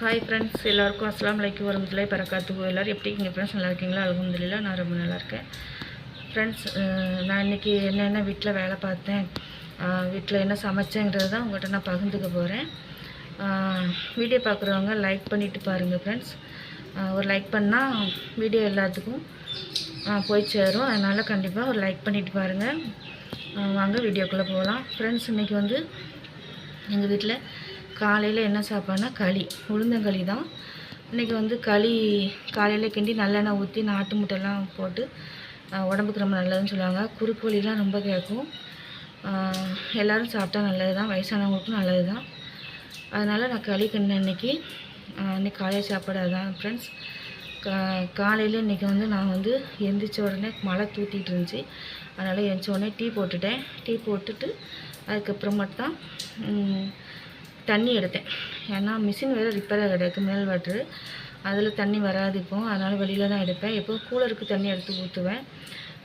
Hi friends எல்லாருக்கும் அஸ்லாம் வலைக்கும் வரமத்துலே பரக்காத்துக்கு எல்லோரும் எப்படி இருக்கீங்க? ஃப்ரெண்ட்ஸ் நல்லா இருக்கீங்களா? அலமதுல்லா நான் ரொம்ப நல்லா இருக்கேன். ஃப்ரெண்ட்ஸ் நான் இன்றைக்கி என்னென்ன வீட்டில் வேலை பார்த்தேன் வீட்டில் என்ன சமைச்சேங்கிறது தான் உங்கள்கிட்ட நான் பகிர்ந்துக்க போகிறேன் வீடியோ பார்க்குறவங்க லைக் பண்ணிவிட்டு பாருங்கள் ஃப்ரெண்ட்ஸ் ஒரு லைக் பண்ணால் வீடியோ எல்லாத்துக்கும் போய் சேரும். அதனால் கண்டிப்பாக ஒரு லைக் பண்ணிவிட்டு பாருங்கள் வாங்க வீடியோக்குள்ளே போகலாம். ஃப்ரெண்ட்ஸ் இன்றைக்கி வந்து எங்கள் வீட்டில் காலையில் என்ன சாப்பாடுனா களி. உளுந்தங்களி தான். இன்றைக்கி வந்து களி காலையில் கிண்டி நல்லெண்ணெய் ஊற்றி நாட்டு முட்டைலாம் போட்டு உடம்புக்கு ரொம்ப நல்லதுன்னு சொல்லுவாங்க. குறுக்கு வலிலாம் ரொம்ப கேட்கும். எல்லோரும் சாப்பிட்டா நல்லது தான் வயசானவங்களுக்கும் நல்லது தான் அதனால் நான் களி கிண்ண இன்றைக்கி இன்றைக்கி காலையில் சாப்பாடு அதுதான் ஃப்ரெண்ட்ஸ் கா காலையில் இன்றைக்கி வந்து நான் வந்து எந்திரிச்ச உடனே மழை தூத்திட்டு இருந்துச்சு. அதனால் எழுந்திரிச்ச உடனே டீ போட்டுட்டேன். டீ போட்டுட்டு அதுக்கப்புறமேட்டு தான் தண்ணி எடுத்தேன். ஏன்னா மிஷின் வேறு ரிப்பேராக கிடக்கு மினல் வாட்ரு அதில் தண்ணி வராது இப்போ. அதனால் வெளியில் தான் எடுப்பேன். எப்போ கூலருக்கு தண்ணி எடுத்து ஊற்றுவேன்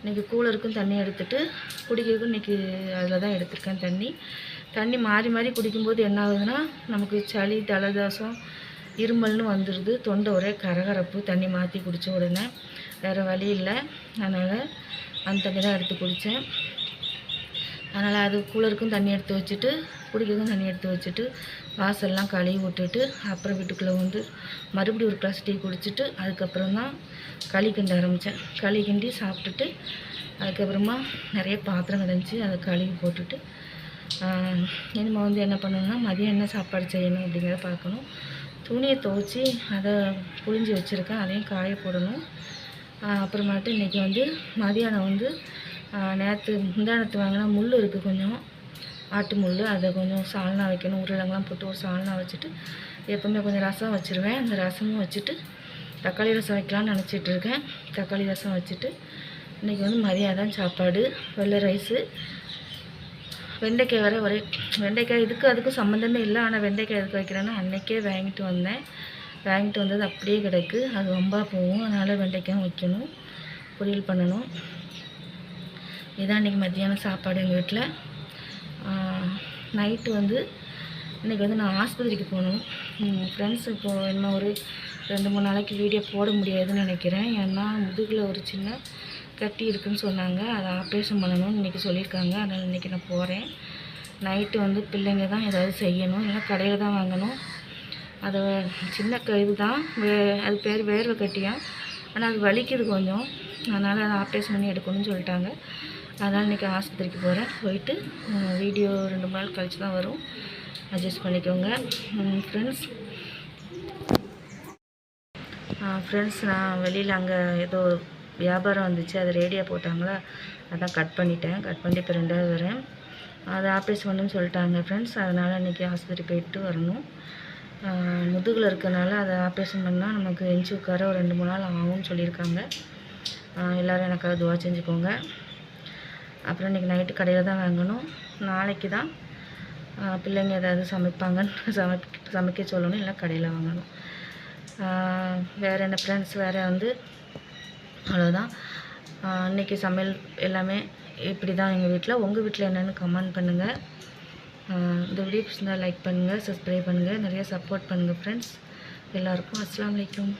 இன்றைக்கி கூலருக்கும் தண்ணி எடுத்துகிட்டு குடிக்கிறதுக்கும் இன்றைக்கி அதில் தான் எடுத்திருக்கேன் தண்ணி. தண்ணி மாறி மாறி குடிக்கும்போது என்ன ஆகுதுன்னா நமக்கு சளி தலதாசம் இருமல்னு வந்துடுது தொண்டை ஒரே கரகரப்பு. தண்ணி மாற்றி குடித்த உடனே வேறு வழி இல்லை. அதனால் அந்த தண்ணி தான் எடுத்து குடித்தேன் அதனால் அது கூலருக்கும் தண்ணி எடுத்து வச்சுட்டு குடிக்கிறதுக்கும் தண்ணி எடுத்து வச்சுட்டு வாசல்லாம் கழுவி விட்டுட்டு அப்புறம் வீட்டுக்குள்ளே வந்து மறுபடியும் ஒரு கிளாஸ் டீ குடிச்சிட்டு அதுக்கப்புறம் தான் களி கிண்ட ஆரம்பித்தேன் களி கிண்டி சாப்பிட்டுட்டு அதுக்கப்புறமா நிறைய பாத்திரம் கிடந்துச்சு அதை கழுவி போட்டுட்டு இனிமேல் வந்து என்ன பண்ணணும்னா மதியம் என்ன சாப்பாடு செய்யணும் அப்படிங்கிறத பார்க்கணும். துணியை துவைச்சி அதை புழிஞ்சி வச்சுருக்கேன். அதையும் காய போடணும். அப்புறமேட்டு இன்றைக்கி வந்து மதியானம் வந்து நேற்று முந்தானத்து வாங்கினா முள் இருக்குது கொஞ்சம். ஆட்டு முள் அதை கொஞ்சம் சால்னா வைக்கணும். உருளைங்கெலாம் போட்டு ஒரு சால்னா வச்சுட்டு எப்போவுமே கொஞ்சம் ரசம் வச்சுருவேன். அந்த ரசமும் வச்சுட்டு தக்காளி ரசம் வைக்கலான்னு நினச்சிட்டு இருக்கேன். தக்காளி ரசம் வச்சுட்டு இன்றைக்கி வந்து மதியாதான் சாப்பாடு வெள்ளை ரைஸு. வெண்டைக்காய் வர ஒரே வெண்டைக்காய் இதுக்கு அதுக்கும் சம்மந்தமே இல்லை. ஆனால் வெண்டைக்காய் எதுக்கு வைக்கிறேன்னா அன்றைக்கே வாங்கிட்டு வந்தேன். வாங்கிட்டு வந்தது அப்படியே கிடக்கு. அது ரொம்ப போகும். அதனால் வெண்டைக்காய் வைக்கணும். பொரியல் பண்ணணும். இதான் இன்றைக்கி மத்தியானம் சாப்பாடு எங்கள் வீட்டில் நைட்டு வந்து இன்றைக்கி வந்து நான் ஆஸ்பத்திரிக்கு போகணும். ஃப்ரெண்ட்ஸ் இப்போது இன்னும் ஒரு ரெண்டு மூணு நாளைக்கு வீடியோ போட முடியாதுன்னு நினைக்கிறேன். ஏன்னா முதுகில் ஒரு சின்ன கட்டி இருக்குதுன்னு சொன்னாங்க. அதை ஆப்ரேஷன் பண்ணணும்னு இன்றைக்கி சொல்லியிருக்காங்க. அதனால் இன்றைக்கி நான் போகிறேன் நைட்டு வந்து பிள்ளைங்க தான் ஏதாவது செய்யணும். இல்லைனா கடையில் தான் வாங்கணும். அதை சின்ன க இது தான். வே அது பேர் வேர்வை கட்டியா? ஆனால் அது வலிக்குது கொஞ்சம். அதனால் அதை ஆப்ரேஷன் பண்ணி எடுக்கணும்னு சொல்லிட்டாங்க. அதனால் இன்றைக்கி ஆஸ்பத்திரிக்கு போகிறேன் போயிட்டு வீடியோ ரெண்டு மூணு நாள் கழிச்சு தான் வரும். அட்ஜஸ்ட் பண்ணிக்கோங்க. ஃப்ரெண்ட்ஸ் ஃப்ரெண்ட்ஸ் நான் வெளியில் அங்கே ஏதோ வியாபாரம் வந்துச்சு. அது ரேடியோ போட்டாங்களா? அதான் கட் பண்ணிட்டேன். கட் பண்ணிட்டு இப்போ ரெண்டாவது வரேன். அதை ஆப்ரேஷன் பண்ணுன்னு சொல்லிட்டாங்க ஃப்ரெண்ட்ஸ் அதனால் இன்றைக்கி ஆஸ்பத்திரி போயிட்டு வரணும். முதுகில் இருக்கனால அதை ஆப்ரேஷன் பண்ணால் நமக்கு எஞ்சி உட்கார ஒரு ரெண்டு மூணு நாள் ஆகும்னு சொல்லியிருக்காங்க. எல்லோரும் எனக்காக துவா செஞ்சுக்கோங்க. அப்புறம் இன்றைக்கி நைட்டு கடையில் தான் வாங்கணும். நாளைக்கு தான் பிள்ளைங்க ஏதாவது சமைப்பாங்கன்னு சமைக்க சமைக்க சொல்லணும் இல்லை கடையில் வாங்கணும். வேறு என்ன ஃப்ரெண்ட்ஸ் வேறு வந்து அவ்வளோதான் இன்றைக்கி சமையல் எல்லாமே இப்படி தான் எங்கள் வீட்டில் உங்கள் வீட்டில் என்னென்னு கமெண்ட் பண்ணுங்கள் இந்த வீடியோ பிடிச்சிருந்தால் லைக் பண்ணுங்கள் சப்ஸ்கிரைப் பண்ணுங்கள் நிறைய சப்போர்ட் பண்ணுங்கள் ஃப்ரெண்ட்ஸ் எல்லாருக்கும் அஸ்லாம் வலைக்கம்